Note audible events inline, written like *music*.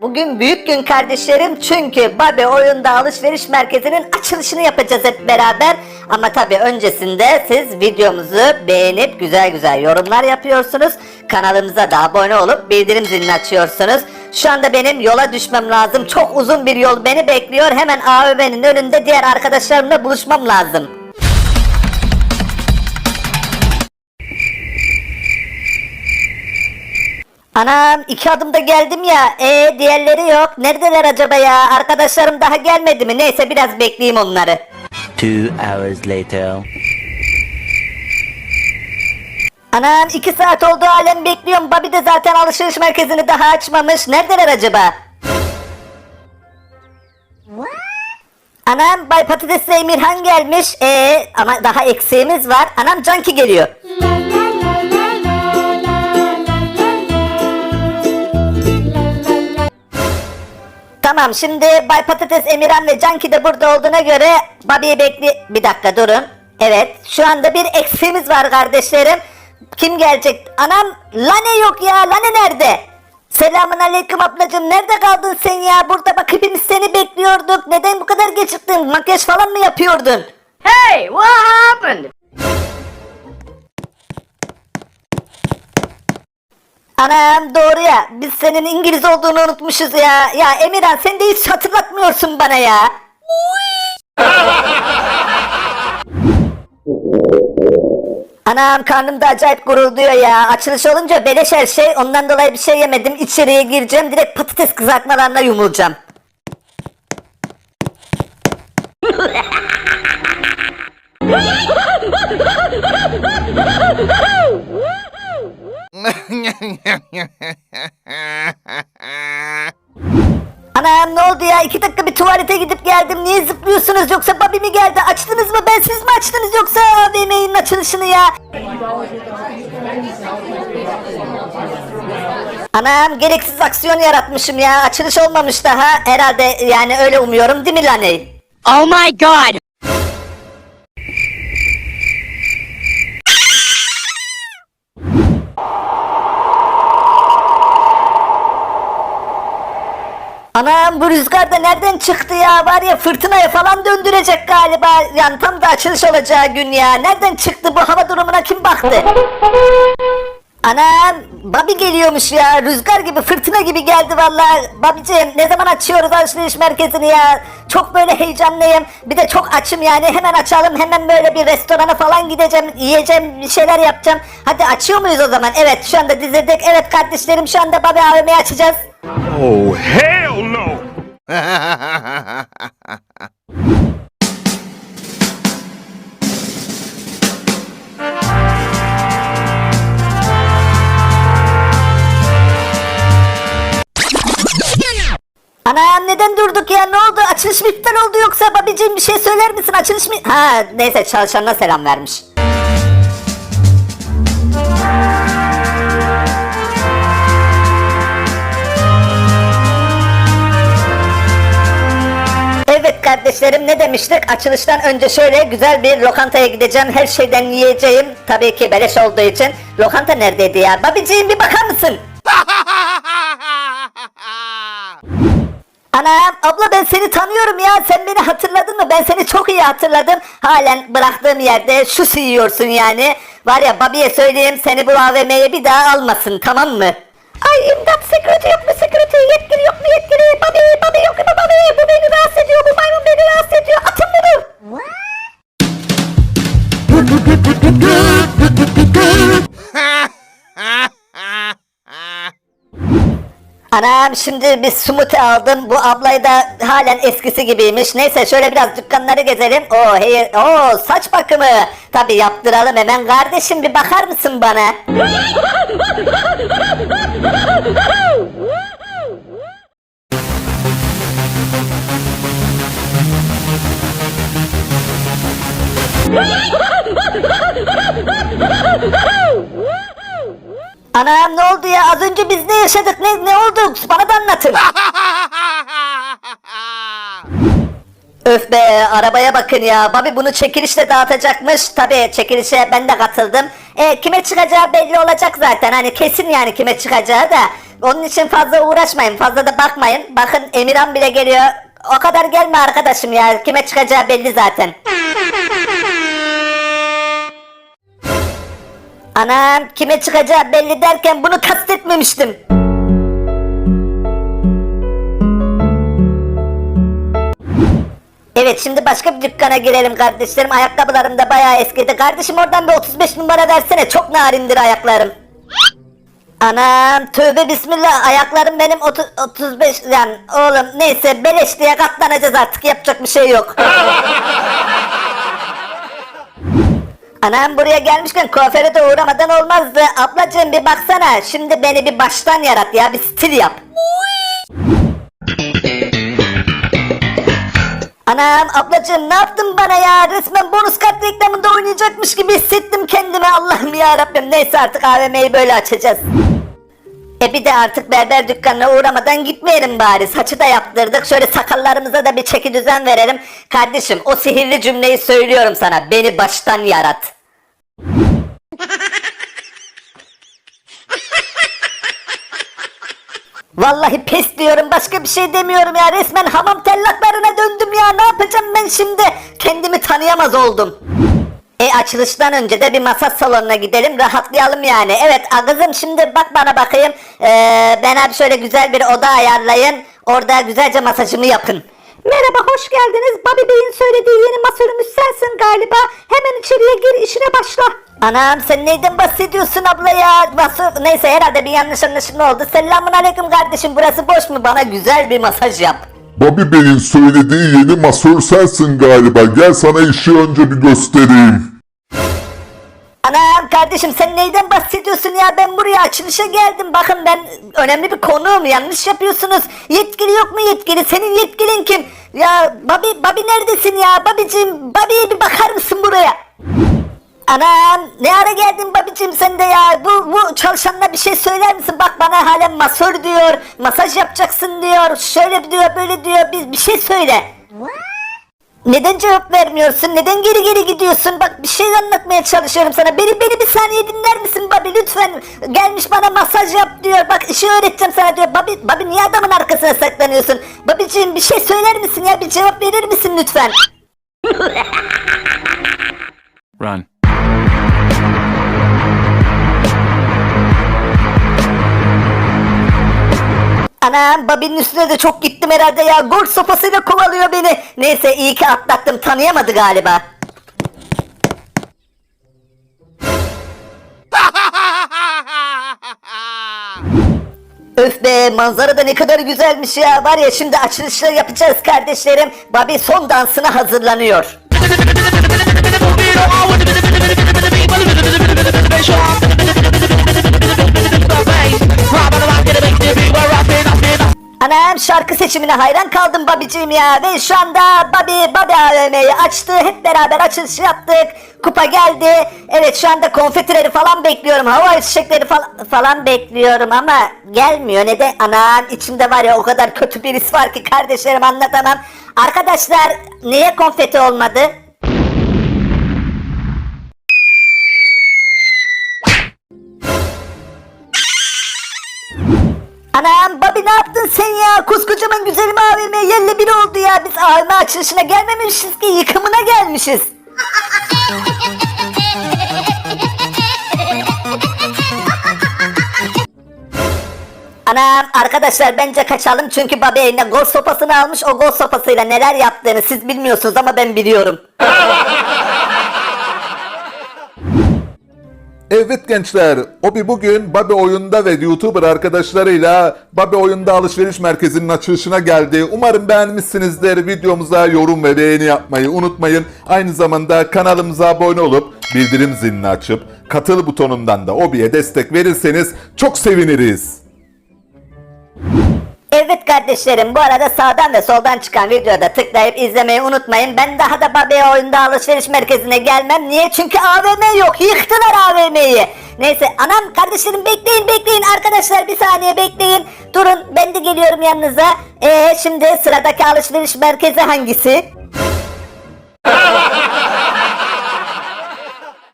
Bugün büyük gün kardeşlerim çünkü Babe oyunda alışveriş merkezinin açılışını yapacağız hep beraber. Ama tabi öncesinde siz videomuzu beğenip güzel güzel yorumlar yapıyorsunuz. Kanalımıza da abone olup bildirim zilini açıyorsunuz. Şu anda benim yola düşmem lazım. Çok uzun bir yol beni bekliyor. Hemen AVM'nin önünde diğer arkadaşlarımla buluşmam lazım. Anam iki adımda geldim ya. E diğerleri yok. Neredeler acaba ya? Arkadaşlarım daha gelmedi mi? Neyse biraz bekleyeyim onları. Two hours later. Anam iki saat oldu halen bekliyorum. Babi de zaten alışveriş merkezini daha açmamış. Neredeler acaba? Anam Bay Patates'le Emirhan gelmiş. E ama daha eksiğimiz var. Anam Canki geliyor. Tamam şimdi Bay Patates Emirhan ve Canki de burada olduğuna göre Babi'yi bekli... Bir dakika durun. Evet şu anda bir eksiğimiz var kardeşlerim. Kim gelecek? Anam Lane yok ya Lane nerede? Selamun aleyküm ablacım nerede kaldın sen ya? Burada bak hepimiz seni bekliyorduk. Neden bu kadar geciktin? Makyaj falan mı yapıyordun? Hey, what happened? Anam doğru ya. Biz senin İngiliz olduğunu unutmuşuz ya. Ya Emirhan sen de hiç hatırlatmıyorsun bana ya. Anam karnım da acayip gurulduyor ya. Açılış olunca beleş her şey. Ondan dolayı bir şey yemedim. İçeriye gireceğim. Direkt patates kızartmalarına yumulacağım. *laughs* Anam ne oldu ya? İki dakika bir tuvalete gidip geldim. Niye zıplıyorsunuz? Yoksa Babi mi geldi? Açtınız mı? Ben siz mi açtınız yoksa AVM'nin açılışını ya? Anam gereksiz aksiyon yaratmışım ya. Açılış olmamış daha. Herhalde yani öyle umuyorum değil mi Laney? Oh my god! Anam bu rüzgar da nereden çıktı ya? Var ya fırtınaya falan döndürecek galiba. Yani tam da açılış olacağı gün ya. Nereden çıktı bu hava durumuna kim baktı? Anam Babi geliyormuş ya. Rüzgar gibi fırtına gibi geldi vallahi. Babicim ne zaman açıyoruz alışveriş merkezini ya? Çok böyle heyecanlıyım. Bir de çok açım yani. Hemen açalım. Hemen böyle bir restorana falan gideceğim. Yiyeceğim bir şeyler yapacağım. Hadi açıyor muyuz o zaman? Evet şu anda dizildik. Evet kardeşlerim şu anda Babi AVM'yi açacağız. Oh, hell! *laughs* Anam neden durduk ya ne oldu açılış mı iptal oldu yoksa babicim bir şey söyler misin açılış mı? Ha neyse çalışanına selam vermiş. Kardeşlerim ne demiştik? Açılıştan önce şöyle güzel bir lokantaya gideceğim. Her şeyden yiyeceğim. Tabii ki beleş olduğu için. Lokanta neredeydi ya? Babiciğim bir bakar mısın? *laughs* Anam abla ben seni tanıyorum ya sen beni hatırladın mı ben seni çok iyi hatırladım halen bıraktığım yerde şu yiyorsun yani var ya babiye söyleyeyim seni bu AVM'ye bir daha almasın tamam mı? Ay imdat security yok mu security yetkili yok mu yetkili babi Anam şimdi bir smoothie aldım. Bu ablayı da halen eskisi gibiymiş. Neyse şöyle biraz dükkanları gezelim. Oo hey, oo saç bakımı. Tabi yaptıralım hemen. Kardeşim bir bakar mısın bana? *laughs* Anam ne oldu ya? Az önce biz ne yaşadık? Ne, ne oldu? Bana da anlatın. *laughs* Öf be arabaya bakın ya. Babi bunu çekilişle dağıtacakmış. Tabii çekilişe ben de katıldım. E, kime çıkacağı belli olacak zaten. Hani kesin yani kime çıkacağı da. Onun için fazla uğraşmayın. Fazla da bakmayın. Bakın Emirhan bile geliyor. O kadar gelme arkadaşım ya. Kime çıkacağı belli zaten. *laughs* Anam kime çıkacağı belli derken bunu kastetmemiştim. Evet şimdi başka bir dükkana girelim kardeşlerim. Ayakkabılarım da bayağı eskidi. Kardeşim oradan bir 35 numara versene. Çok narindir ayaklarım. Anam tövbe bismillah ayaklarım benim 30, 35 yani oğlum neyse beleş diye katlanacağız artık yapacak bir şey yok. *laughs* Anam buraya gelmişken kuaföre de uğramadan olmazdı. Ablacığım bir baksana şimdi beni bir baştan yarat ya bir stil yap. Anam ablacığım ne yaptın bana ya? Resmen bonus kart reklamında oynayacakmış gibi hissettim kendimi Allah'ım ya Rabbim. Neyse artık AVM'yi böyle açacağız. E bir de artık berber dükkanına uğramadan gitmeyelim bari. Saçı da yaptırdık. Şöyle sakallarımıza da bir çeki düzen verelim. Kardeşim o sihirli cümleyi söylüyorum sana. Beni baştan yarat. Vallahi pes diyorum başka bir şey demiyorum ya resmen hamam tellaklarına döndüm ya ne yapacağım ben şimdi kendimi tanıyamaz oldum. E açılıştan önce de bir masa salonuna gidelim rahatlayalım yani. Evet agızım şimdi bak bana bakayım. Ee, ben abi şöyle güzel bir oda ayarlayın. Orada güzelce masajımı yapın. Merhaba hoş geldiniz. Bobby Bey'in söylediği yeni masörümüz sensin galiba. Hemen içeriye gir işine başla. Anam sen neyden bahsediyorsun abla ya? Masör... Neyse herhalde bir yanlış anlaşılma oldu. Selamun aleyküm kardeşim burası boş mu? Bana güzel bir masaj yap. Bobby Bey'in söylediği yeni masör sensin galiba. Gel sana işi önce bir göstereyim. Anam kardeşim sen neyden bahsediyorsun ya? Ben buraya açılışa geldim. Bakın ben önemli bir konuğum yanlış yapıyorsunuz. Yetkili yok mu yetkili? Senin yetkilin kim? Ya Babi Babi neredesin ya? Babicim Babi'ye bir bakar mısın buraya Anam ne ara geldin babicim sen de ya bu, bu çalışanına bir şey söyler misin bak bana halen masör diyor masaj yapacaksın diyor şöyle diyor böyle diyor bir, bir şey söyle neden cevap vermiyorsun? Neden geri geri gidiyorsun? Bak bir şey anlatmaya çalışıyorum sana. Beni beni bir saniye dinler misin Babi lütfen? Gelmiş bana masaj yap diyor. Bak işi öğreteceğim sana diyor. Babi, Babi niye adamın arkasına saklanıyorsun? Babiciğim bir şey söyler misin ya? Bir cevap verir misin lütfen? Run. Anam Babi'nin üstüne de çok gittim herhalde ya. Gol sopasıyla kovalıyor beni. Neyse iyi ki atlattım. Tanıyamadı galiba. *laughs* Öf be manzara da ne kadar güzelmiş ya. Var ya şimdi açılışlar yapacağız kardeşlerim. Babi son dansına hazırlanıyor. Anam şarkı seçimine hayran kaldım babicim ya. Ve şu anda Babi Babi AVM'yi açtı. Hep beraber açılış yaptık. Kupa geldi. Evet şu anda konfetileri falan bekliyorum. Hava çiçekleri falan, falan bekliyorum ama gelmiyor. Neden? Anam içimde var ya o kadar kötü bir his var ki kardeşlerim anlatamam. Arkadaşlar niye konfeti olmadı Anam Babi ne yaptın sen ya? Koskocaman güzelim AVM yerle bir oldu ya. Biz AVM açılışına gelmemişiz ki yıkımına gelmişiz. Anam arkadaşlar bence kaçalım çünkü Babi eline gol sopasını almış o gol sopasıyla neler yaptığını siz bilmiyorsunuz ama ben biliyorum. Evet gençler, Obi bugün Babi Oyunda ve YouTuber arkadaşlarıyla Babi Oyunda alışveriş merkezinin açılışına geldi. Umarım beğenmişsinizdir. Videomuza yorum ve beğeni yapmayı unutmayın. Aynı zamanda kanalımıza abone olup bildirim zilini açıp katıl butonundan da Obi'ye destek verirseniz çok seviniriz. Evet kardeşlerim bu arada sağdan ve soldan çıkan videoda tıklayıp izlemeyi unutmayın. Ben daha da Babe oyunda alışveriş merkezine gelmem. Niye? Çünkü AVM yok. Yıktılar AVM'yi. Neyse anam kardeşlerim bekleyin bekleyin arkadaşlar bir saniye bekleyin. Durun ben de geliyorum yanınıza. Ee şimdi sıradaki alışveriş merkezi hangisi? *laughs*